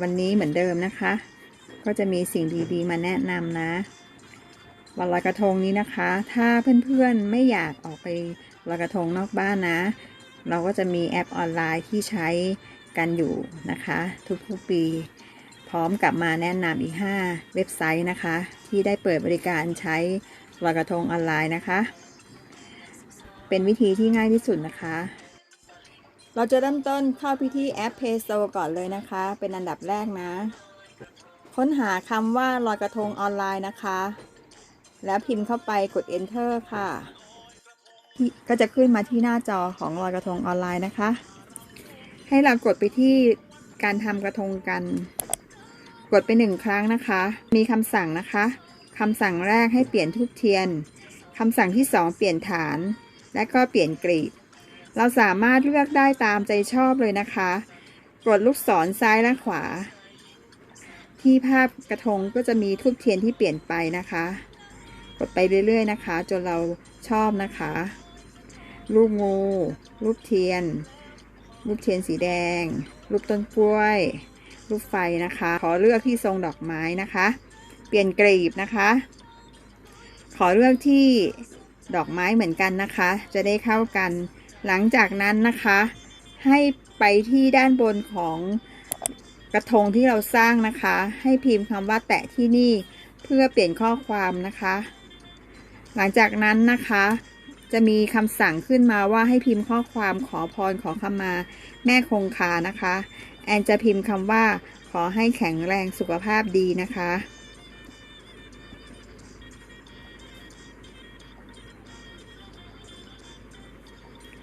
วันนี้เหมือนเดิมนะคะ ก็จะมีสิ่งดีๆ มาแนะนำนะ วันลอยกระทงนี้นะคะ ถ้าเพื่อนๆไม่อยากออกไปลอยกระทงนอกบ้านนะ เราก็จะมีแอปออนไลน์ที่ใช้กันอยู่นะคะ ทุกๆปี พร้อมกับมาแนะนำอีก 5 เว็บไซต์นะคะ ที่ได้เปิดบริการใช้ลอยกระทงออนไลน์นะคะ เป็นวิธีที่ง่ายที่สุดนะคะ เราจะเริ่มต้นเข้าไปที่แอป Play Store ก่อนเลยนะคะ เป็นอันดับแรกนะ ค้นหาคำว่าลอยกระทงออนไลน์นะคะ แล้วพิมพ์เข้าไปกด Enter ค่ะ ก็จะขึ้นมาที่หน้าจอของลอยกระทงออนไลน์นะคะ ให้เรากดไปที่การทำกระทงกัน กดไปหนึ่งครั้งนะคะ มีคำสั่งนะคะคำสั่งแรกให้เปลี่ยนทูบเทียนคำสั่งที่สองเปลี่ยนฐาน และก็เปลี่ยนกรีบ เราสามารถเลือกได้ตามใจชอบเลยนะคะ กดลูกศรซ้ายและขวา ที่ภาพกระทงก็จะมีทูบเทียนที่เปลี่ยนไปนะคะ กดไปเรื่อยๆนะคะ จนเราชอบนะคะ รูปงู รูปเทียน รูปเทียนสีแดง รูปต้นกล้วย รูปไฟนะคะ ขอเลือกที่ทรงดอกไม้นะคะ เปลี่ยนกรีบนะคะ ขอเลือกที่ดอกไม้เหมือนกันนะคะ จะได้เข้ากัน หลังจากนั้นนะคะ ให้ไปที่ด้านบนของกระทงที่เราสร้างนะคะ ให้พิมพ์คำว่าแตะที่นี่เพื่อเปลี่ยนข้อความนะคะ หลังจากนั้นนะคะ จะมีคำสั่งขึ้นมาว่าให้พิมพ์ข้อความขอพรขอขมา แม่คงคานะคะ แอนจะพิมพ์คำว่า ขอให้แข็งแรงสุขภาพดีนะคะ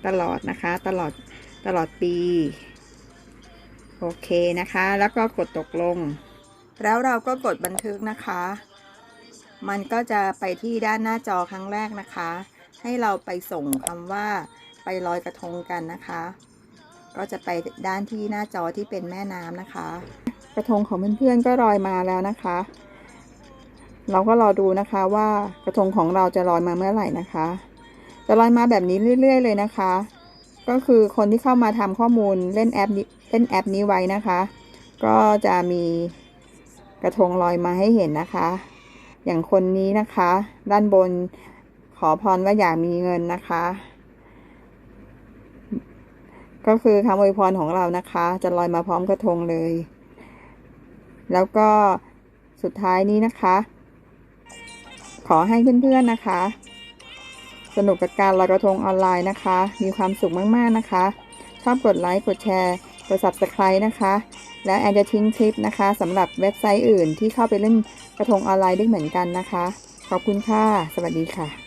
ตลอดนะคะ ตลอดตลอดปี โอเคนะคะ แล้วก็กดตกลง แล้วเราก็กดบันทึกนะคะ มันก็จะไปที่ด้านหน้าจอครั้งแรกนะคะ ให้เราไปส่งคำว่าไปลอยกระทงกันนะคะ ก็จะไปด้านที่หน้าจอที่เป็นแม่น้ำนะคะ กระทงของเพื่อนๆก็ลอยมาแล้วนะคะ เราก็รอดูนะคะว่ากระทงของเราจะลอยมาเมื่อไหร่นะคะ จะลอยมาแบบนี้เรื่อยๆเลยนะคะ ก็คือคนที่เข้ามาทำข้อมูลเล่นแอปนี้เล่นแอปนี้ไว้นะคะ ก็จะมีกระทงลอยมาให้เห็นนะคะ อย่างคนนี้นะคะ ด้านบนขอพรว่าอยากมีเงินนะคะ ก็คือคำอวยพรของเรานะคะ จะลอยมาพร้อมกระทงเลย แล้วก็สุดท้ายนี้นะคะ ขอให้เพื่อนๆนะคะ สนุกกับการลอยกระทงออนไลน์นะคะ มีความสุขมากๆนะคะ ชอบกดไลค์กดแชร์กด subscribe นะคะ แล้วแอนจะทิ้งคลิปนะคะสำหรับเว็บไซต์อื่นที่เข้าไปเล่นกระทงออนไลน์ด้วยเหมือนกันนะคะ ขอบคุณค่ะ สวัสดีค่ะ